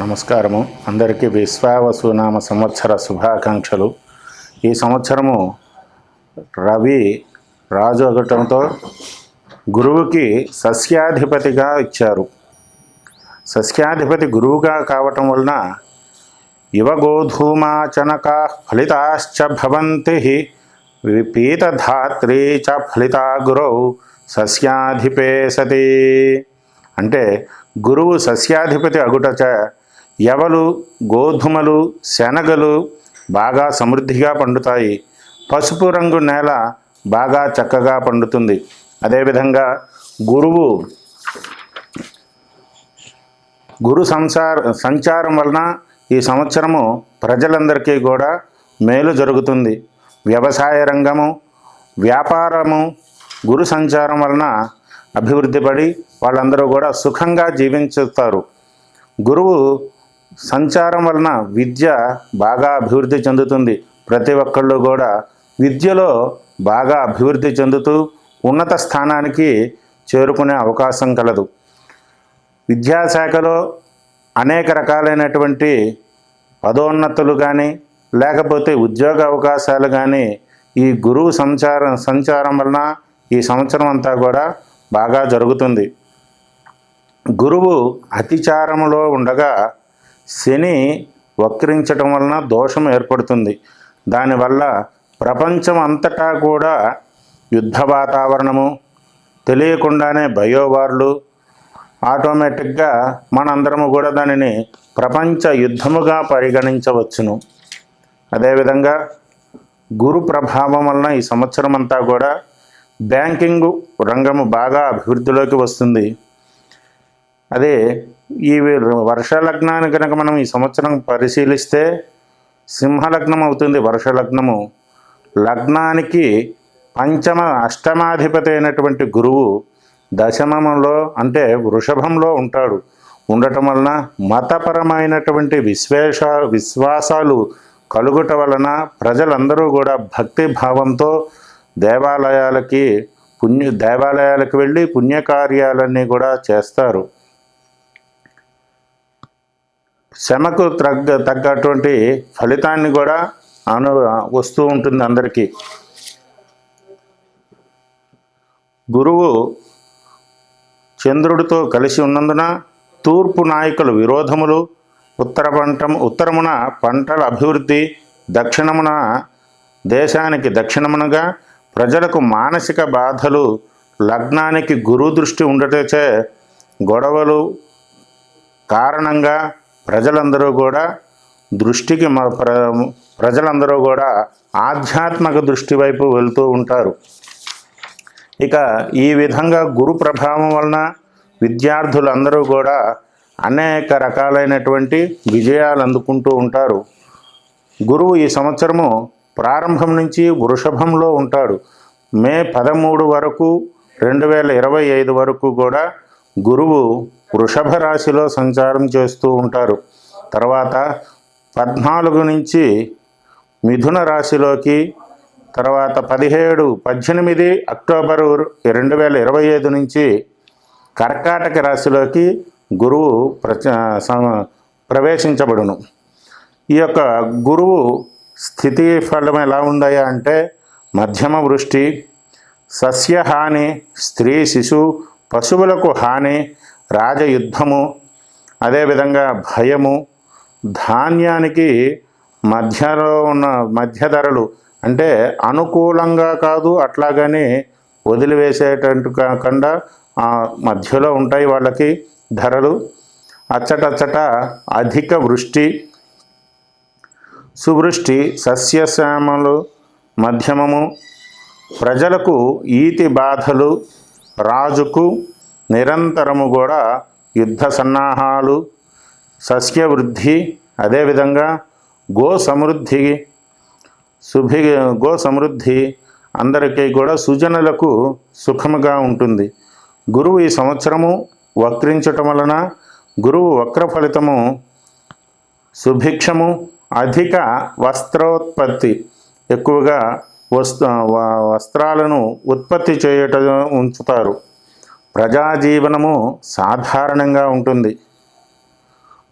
నమస్కారము. అందరికీ విశ్వావసునామ సంవత్సర శుభాకాంక్షలు. ఈ సంవత్సరము రవి రాజు అగటంతో గురువుకి సస్యాధిపతిగా ఇచ్చారు. సస్యాధిపతి గురువుగా కావటం వలన యువగోధూమాచనకా ఫలితాశ్చ భవంతి విపీతధాత్రీ చ ఫలితా గురౌ సస్యాధిపే సతి. అంటే గురువు సస్యాధిపతి అగుటచ ఎవలు గోధుమలు శనగలు బాగా సమృద్ధిగా పండుతాయి. పసుపు రంగు నేల బాగా చక్కగా పండుతుంది. అదేవిధంగా గురువు గురు సంసార సంచారం వలన ఈ సంవత్సరము ప్రజలందరికీ కూడా మేలు జరుగుతుంది. వ్యవసాయ రంగము వ్యాపారము గురు సంచారం వలన అభివృద్ధి పడి వాళ్ళందరూ కూడా సుఖంగా జీవించుతారు. గురువు సంచారం వలన విద్య బాగా అభివృద్ధి చెందుతుంది. ప్రతి ఒక్కళ్ళు కూడా విద్యలో బాగా అభివృద్ధి చెందుతూ ఉన్నత స్థానానికి చేరుకునే అవకాశం కలదు. విద్యాశాఖలో అనేక రకాలైనటువంటి పదోన్నతులు కానీ లేకపోతే ఉద్యోగ అవకాశాలు కానీ ఈ గురువు సంచారం సంచారం వలన ఈ సంవత్సరం అంతా కూడా బాగా జరుగుతుంది. గురువు అతిచారంలో ఉండగా శని వక్రించటం వలన దోషం ఏర్పడుతుంది. దానివల్ల ప్రపంచం అంతటా కూడా యుద్ధ వాతావరణము తెలియకుండానే బయోవార్లు ఆటోమేటిక్గా మనందరము కూడా దానిని ప్రపంచ యుద్ధముగా పరిగణించవచ్చును. అదేవిధంగా గురు ప్రభావం వలన ఈ సంవత్సరం అంతా కూడా బ్యాంకింగ్ రంగము బాగా అభివృద్ధిలోకి వస్తుంది. అదే ఈ వర్ష లగ్నాన్ని కనుక మనం ఈ సంవత్సరం పరిశీలిస్తే సింహలగ్నం అవుతుంది వర్ష లగ్నము లగ్నానికి పంచమ అష్టమాధిపతి అయినటువంటి గురువు దశమంలో అంటే వృషభంలో ఉంటాడు. ఉండటం వలన మతపరమైనటువంటి విశ్వేష విశ్వాసాలు కలుగుట వలన ప్రజలందరూ కూడా భక్తి భావంతో దేవాలయాలకి పుణ్య దేవాలయాలకు వెళ్ళి పుణ్యకార్యాలన్నీ కూడా చేస్తారు. శ్రమకు తగ్గ తగ్గటువంటి ఫలితాన్ని కూడా అను వస్తూ ఉంటుంది అందరికీ. గురువు చంద్రుడితో కలిసి ఉన్నందున తూర్పు నాయకుల విరోధములు ఉత్తర పంట ఉత్తరమున పంటల అభివృద్ధి దక్షిణమున దేశానికి దక్షిణమునగా ప్రజలకు మానసిక బాధలు లగ్నానికి గురు దృష్టి ఉండటచే గొడవలు కారణంగా ప్రజలందరూ కూడా దృష్టికి మ- ప్ర ప్రజలందరూ కూడా ఆధ్యాత్మిక దృష్టి వైపు వెళ్తూ ఉంటారు. ఇక ఈ విధంగా గురు ప్రభావం వలన విద్యార్థులందరూ కూడా అనేక రకాలైనటువంటి విజయాలు అందుకుంటూ ఉంటారు. గురువు ఈ సంవత్సరము ప్రారంభం నుంచి వృషభంలో ఉంటాడు. మే పదమూడు వరకు రెండు వేల ఇరవై ఐదు వరకు కూడా గురువు వృషభ రాశిలో సంచారం చేస్తూ ఉంటారు. తర్వాత పద్నాలుగు నుంచి మిథున రాశిలోకి తర్వాత పదిహేడు పద్దెనిమిది అక్టోబరు రెండు వేల ఇరవై ఐదు నుంచి కర్కాటక రాశిలోకి గురువు ప్రచ ప్రవేశించబడును. ఈ యొక్క గురువు స్థితి ఫలం ఎలా ఉన్నాయా అంటే మధ్యమ వృష్టి సస్యహాని స్త్రీ శిశు పశువులకు హాని రాజయుద్ధము అదేవిధంగా భయము ధాన్యానికి మధ్యలో ఉన్న మధ్య ధరలు అంటే అనుకూలంగా కాదు అట్లాగని వదిలివేసేటట్టు కాకుండా మధ్యలో ఉంటాయి వాళ్ళకి ధరలు. అచ్చటచ్చట అధిక వృష్టి సువృష్టి సస్యశ్యామలు మధ్యమము ప్రజలకు ఈతి బాధలు రాజుకు నిరంతరము కూడా యుద్ధ సన్నాహాలు సస్యవృద్ధి అదేవిధంగా గో సమృద్ధి శుభి గో సమృద్ధి అందరికీ కూడా సుజనులకు సుఖముగా ఉంటుంది. గురువు ఈ సంవత్సరము వక్రించటం వలన గురువు వక్ర ఫలితము సుభిక్షము అధిక వస్త్రోత్పత్తి ఎక్కువగా వస్త్ర వస్త్రాలను ఉత్పత్తి చేయట ఉంచుతారు. ప్రజాజీవనము సాధారణంగా ఉంటుంది.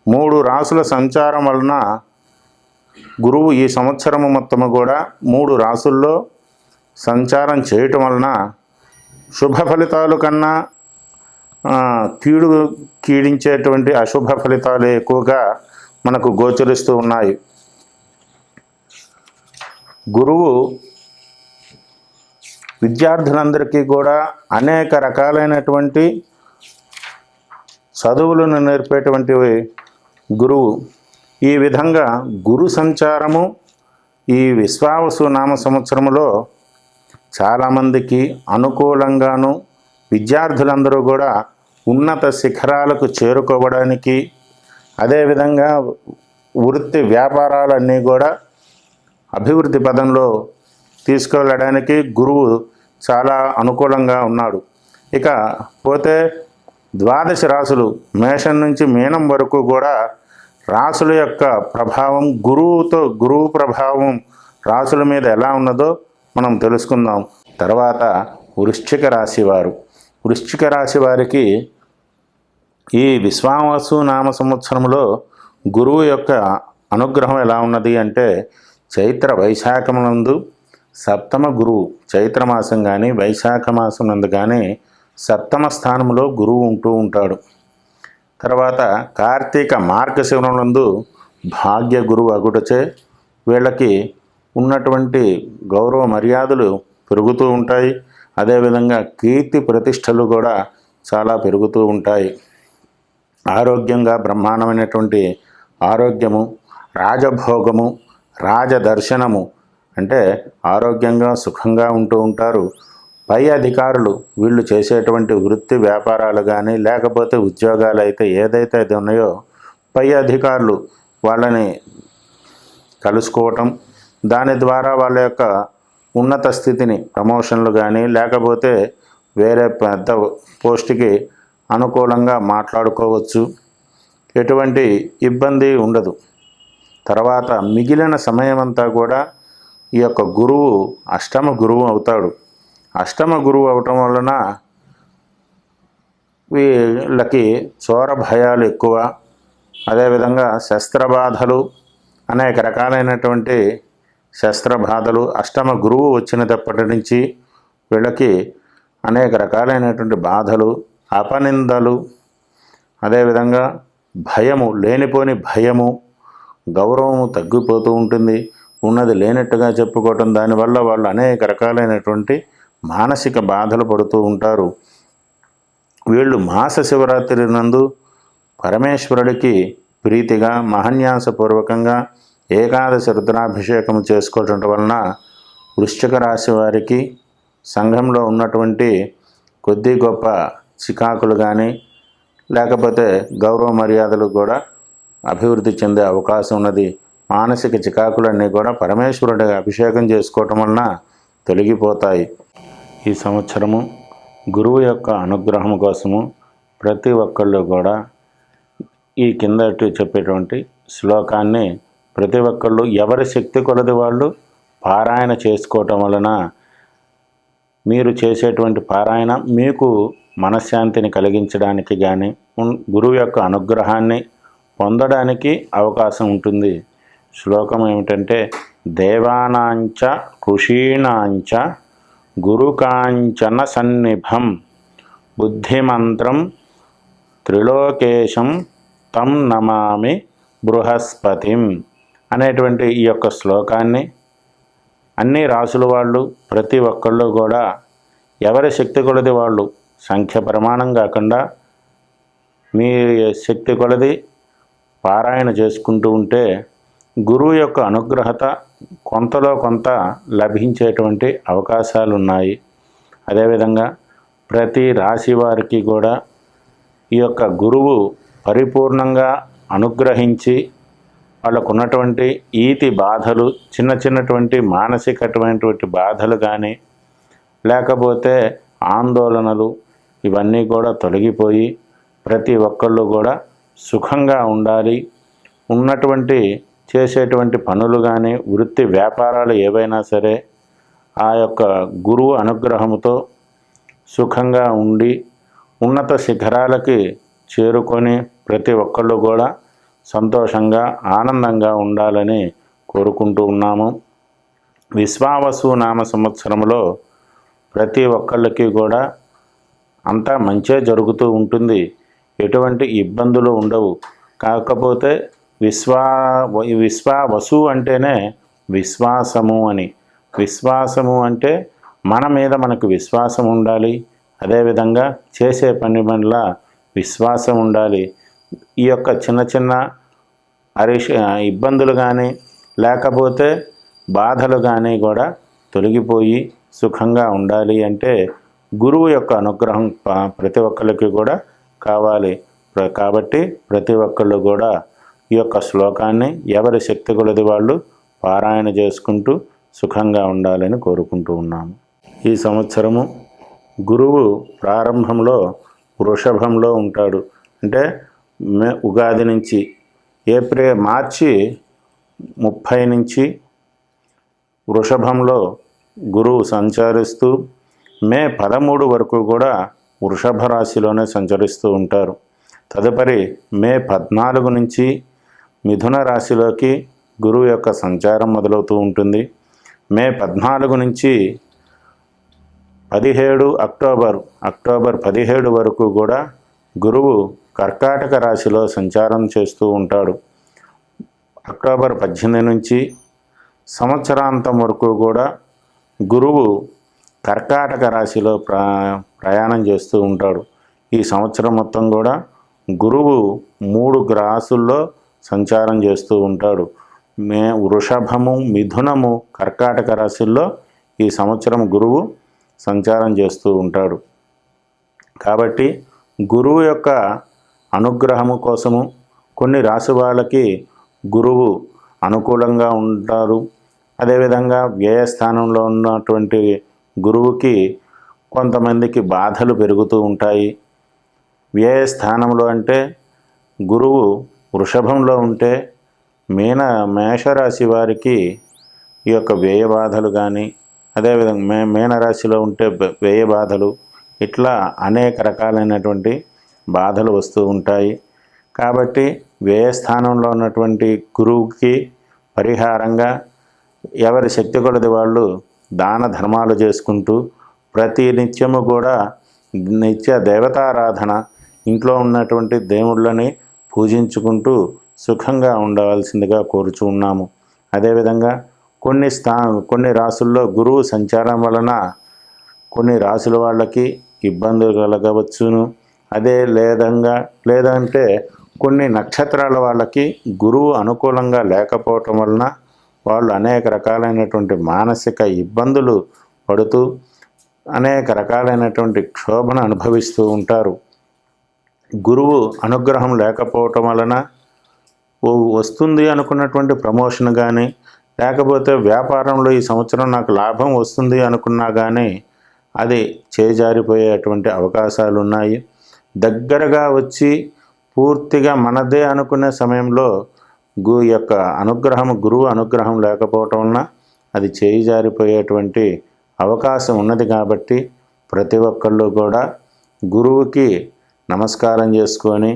మూడు రాసుల సంచారం వలన గురువు ఈ సంవత్సరము మొత్తము కూడా మూడు రాసుల్లో సంచారం చేయటం వలన శుభ ఫలితాలు కన్నా కీడు కీడించేటువంటి అశుభ ఫలితాలు ఎక్కువగా మనకు గోచరిస్తూ ఉన్నాయి. గురువు విద్యార్థులందరికీ కూడా అనేక రకాలైనటువంటి చదువులను నేర్పేటువంటి గురువు. ఈ విధంగా గురు సంచారము ఈ విశ్వావసు నామ సంవత్సరములో చాలామందికి అనుకూలంగాను విద్యార్థులందరూ కూడా ఉన్నత శిఖరాలకు చేరుకోవడానికి అదేవిధంగా వృత్తి వ్యాపారాలన్నీ కూడా అభివృద్ధి పదంలో తీసుకెళ్ళడానికి గురువు చాలా అనుకూలంగా ఉన్నాడు. ఇక పోతే ద్వాదశ రాసులు మేషం నుంచి మీనం వరకు కూడా రాసుల యొక్క ప్రభావం గురువుతో గురువు ప్రభావం రాసుల మీద ఎలా ఉన్నదో మనం తెలుసుకుందాం. తర్వాత వృశ్చిక రాశి వారు. వృశ్చిక రాశి వారికి ఈ విశ్వావసు నామ సంవత్సరంలో గురువు యొక్క అనుగ్రహం ఎలా ఉన్నది అంటే చైత్ర వైశాఖమునందు సప్తమ గురువు చైత్రమాసం కానీ వైశాఖ మాసం నందు కానీ సప్తమ స్థానంలో గురువు ఉంటూ ఉంటాడు. తర్వాత కార్తీక మార్గశివనందు భాగ్య గురువు అగుటచే వీళ్ళకి ఉన్నటువంటి గౌరవ మర్యాదలు పెరుగుతూ ఉంటాయి. అదేవిధంగా కీర్తి ప్రతిష్టలు కూడా చాలా పెరుగుతూ ఉంటాయి. ఆరోగ్యంగా బ్రహ్మాండమైనటువంటి ఆరోగ్యము రాజభోగము రాజదర్శనము అంటే ఆరోగ్యంగా సుఖంగా ఉంటూ ఉంటారు. పై అధికారులు వీళ్ళు చేసేటువంటి వృత్తి వ్యాపారాలు కానీ లేకపోతే ఉద్యోగాలు అయితే ఏదైతే అది ఉన్నాయో పై అధికారులు వాళ్ళని కలుసుకోవటం దాని ద్వారా వాళ్ళ యొక్క ఉన్నత స్థితిని ప్రమోషన్లు కానీ లేకపోతే వేరే పెద్ద పోస్ట్కి అనుకూలంగా మాట్లాడుకోవచ్చు. ఎటువంటి ఇబ్బంది ఉండదు. తర్వాత మిగిలిన సమయమంతా కూడా ఈ యొక్క గురువు అష్టమ గురువు అవుతాడు. అష్టమ గురువు అవటం వలన వీళ్ళకి చోర భయాలు ఎక్కువ అదేవిధంగా శస్త్రబాధలు అనేక రకాలైనటువంటి శస్త్రబాధలు. అష్టమ గురువు వచ్చినప్పటి నుంచి వీళ్ళకి అనేక రకాలైనటువంటి బాధలు అపనిందలు అదేవిధంగా భయము లేనిపోని భయము గౌరవము తగ్గిపోతూ ఉంటుంది. ఉన్నది లేనట్టుగా చెప్పుకోవటం దానివల్ల వాళ్ళు అనేక రకాలైనటువంటి మానసిక బాధలు పడుతూ ఉంటారు. వీళ్ళు మాస శివరాత్రి నందు పరమేశ్వరుడికి ప్రీతిగా మహన్యాసపూర్వకంగా ఏకాదశి రుద్రాభిషేకం చేసుకోవటం వలన వృశ్చిక రాశి వారికి సంఘంలో ఉన్నటువంటి కొద్ది గొప్ప చికాకులు కానీ లేకపోతే గౌరవ మర్యాదలు కూడా అభివృద్ధి చెందే అవకాశం ఉన్నది. మానసిక చికాకులన్నీ కూడా పరమేశ్వరుడి అభిషేకం చేసుకోవటం వలన తొలగిపోతాయి. ఈ సంవత్సరము గురువు యొక్క అనుగ్రహం కోసము ప్రతి ఒక్కళ్ళు కూడా ఈ కింద చెప్పేటువంటి శ్లోకాన్ని ప్రతి ఒక్కళ్ళు ఎవరి శక్తి కొలది వాళ్ళు పారాయణ చేసుకోవటం వలన మీరు చేసేటువంటి పారాయణ మీకు మనశ్శాంతిని కలిగించడానికి కానీ గురువు యొక్క అనుగ్రహాన్ని పొందడానికి అవకాశం ఉంటుంది. శ్లోకం ఏమిటంటే దేవానాంచ ఋషీణాంచ గురుకాంచన సన్నిభం. బుద్ధిమంత్రం త్రిలోకేశం తం నమామి బృహస్పతిం అనేటువంటి ఈ యొక్క శ్లోకాన్ని అన్ని రాసుల వాళ్ళు ప్రతి ఒక్కళ్ళు కూడా ఎవరి శక్తి కొలది వాళ్ళు సంఖ్య ప్రమాణం కాకుండా మీ శక్తి కొలది పారాయణ చేసుకుంటూ ఉంటే గురువు యొక్క అనుగ్రహత కొంతలో కొంత లభించేటువంటి అవకాశాలు ఉన్నాయి అదేవిధంగా ప్రతి రాశి వారికి కూడా ఈ యొక్క గురువు పరిపూర్ణంగా అనుగ్రహించి వాళ్ళకు ఉన్నటువంటి ఈతి బాధలు చిన్న చిన్నటువంటి మానసికటువంటి బాధలు కానీ లేకపోతే ఆందోళనలు ఇవన్నీ కూడా తొలగిపోయి ప్రతి ఒక్కళ్ళు కూడా సుఖంగా ఉండాలి. ఉన్నటువంటి చేసేటువంటి పనులు కానీ వృత్తి వ్యాపారాలు ఏవైనా సరే ఆ యొక్క గురువు అనుగ్రహంతో సుఖంగా ఉండి ఉన్నత శిఖరాలకి చేరుకొని ప్రతి ఒక్కళ్ళు కూడా సంతోషంగా ఆనందంగా ఉండాలని కోరుకుంటూ ఉన్నాము. విశ్వావసు నామ సంవత్సరంలో ప్రతి ఒక్కళ్ళకి కూడా అంతా మంచే జరుగుతూ ఉంటుంది. ఎటువంటి ఇబ్బందులు ఉండవు. కాకపోతే విశ్వా విశ్వా వసు అంటేనే విశ్వాసము అని. విశ్వాసము అంటే మన మీద మనకు విశ్వాసం ఉండాలి. అదేవిధంగా చేసే పని పనుల విశ్వాసం ఉండాలి. ఈ యొక్క చిన్న చిన్న అరిష ఇబ్బందులు కానీ లేకపోతే బాధలు కానీ కూడా తొలగిపోయి సుఖంగా ఉండాలి అంటే గురువు యొక్క అనుగ్రహం ప్రతి ఒక్కరికి కూడా కావాలి. కాబట్టి ప్రతి ఒక్కళ్ళు కూడా ఈ యొక్క శ్లోకాన్ని ఎవరి శక్తి కొలది వాళ్ళు పారాయణ చేసుకుంటూ సుఖంగా ఉండాలని కోరుకుంటూ ఉన్నాము. ఈ సంవత్సరము గురువు ప్రారంభంలో వృషభంలో ఉంటాడు. అంటే మే ఉగాది నుంచి ఏప్రిల్ మార్చి ముప్పై నుంచి వృషభంలో గురువు సంచరిస్తూ మే పదమూడు వరకు కూడా వృషభ రాశిలోనే సంచరిస్తూ ఉంటారు. తదుపరి మే పద్నాలుగు నుంచి మిథున రాశిలోకి గురువు యొక్క సంచారం మొదలవుతూ ఉంటుంది. మే పద్నాలుగు నుంచి పదిహేడు అక్టోబర్ అక్టోబర్ పదిహేడు వరకు కూడా గురువు కర్కాటక రాశిలో సంచారం చేస్తూ ఉంటాడు. అక్టోబర్ పద్దెనిమిది నుంచి సంవత్సరాంతం వరకు కూడా గురువు కర్కాటక రాశిలో ప్రా ప్రయాణం చేస్తూ ఉంటాడు. ఈ సంవత్సరం మొత్తం కూడా గురువు మూడు రాసుల్లో సంచారం చేస్తూ ఉంటాడు. మే వృషభము మిథునము కర్కాటక రాశుల్లో ఈ సంవత్సరం గురువు సంచారం చేస్తూ ఉంటాడు. కాబట్టి గురువు యొక్క అనుగ్రహము కోసము కొన్ని రాశి వాళ్ళకి గురువు అనుకూలంగా ఉంటారు. అదేవిధంగా వ్యయస్థానంలో ఉన్నటువంటి గురువుకి కొంతమందికి బాధలు పెరుగుతూ ఉంటాయి. వ్యయస్థానంలో అంటే గురువు వృషభంలో ఉంటే మీన మేషరాశి వారికి ఈ యొక్క వ్యయ బాధలు కానీ అదేవిధంగా మే మీనరాశిలో ఉంటే వ్యయ బాధలు ఇట్లా అనేక రకాలైనటువంటి బాధలు వస్తూ ఉంటాయి. కాబట్టి వ్యయస్థానంలో ఉన్నటువంటి గురువుకి పరిహారంగా ఎవరి శక్తి కొలది వాళ్ళు దాన ధర్మాలు చేసుకుంటూ ప్రతి నిత్యము కూడా నిత్య దేవతారాధన ఇంట్లో ఉన్నటువంటి దేవుళ్ళని పూజించుకుంటూ సుఖంగా ఉండవలసిందిగా కోరుచు ఉన్నాము. అదేవిధంగా కొన్ని స్థా కొన్ని రాసుల్లో గురువు సంచారం వలన కొన్ని రాసుల వాళ్ళకి ఇబ్బందులు కలగవచ్చును. అదే లేదంగా లేదంటే కొన్ని నక్షత్రాల వాళ్ళకి గురువు అనుకూలంగా లేకపోవటం వలన వాళ్ళు అనేక రకాలైనటువంటి మానసిక ఇబ్బందులు పడుతూ అనేక రకాలైనటువంటి క్షోభను అనుభవిస్తూ ఉంటారు. గురువు అనుగ్రహం లేకపోవటం వలన ఓ వస్తుంది అనుకున్నటువంటి ప్రమోషన్ కానీ లేకపోతే వ్యాపారంలో ఈ సంవత్సరం నాకు లాభం వస్తుంది అనుకున్నా కానీ అది చేజారిపోయేటువంటి అవకాశాలు ఉన్నాయి దగ్గరగా వచ్చి పూర్తిగా మనదే అనుకునే సమయంలో గు యొక్క అనుగ్రహం గురువు అనుగ్రహం లేకపోవటం వలన అది చేయి జారిపోయేటువంటి అవకాశం ఉన్నది కాబట్టి ప్రతి ఒక్కళ్ళు కూడా గురువుకి నమస్కారం చేసుకొని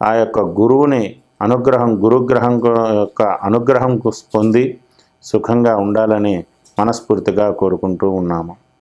ఆ యొక్క గురువుని అనుగ్రహం గురుగ్రహం యొక్క అనుగ్రహం పొంది సుఖంగా ఉండాలని మనస్ఫూర్తిగా కోరుకుంటూ ఉన్నాము.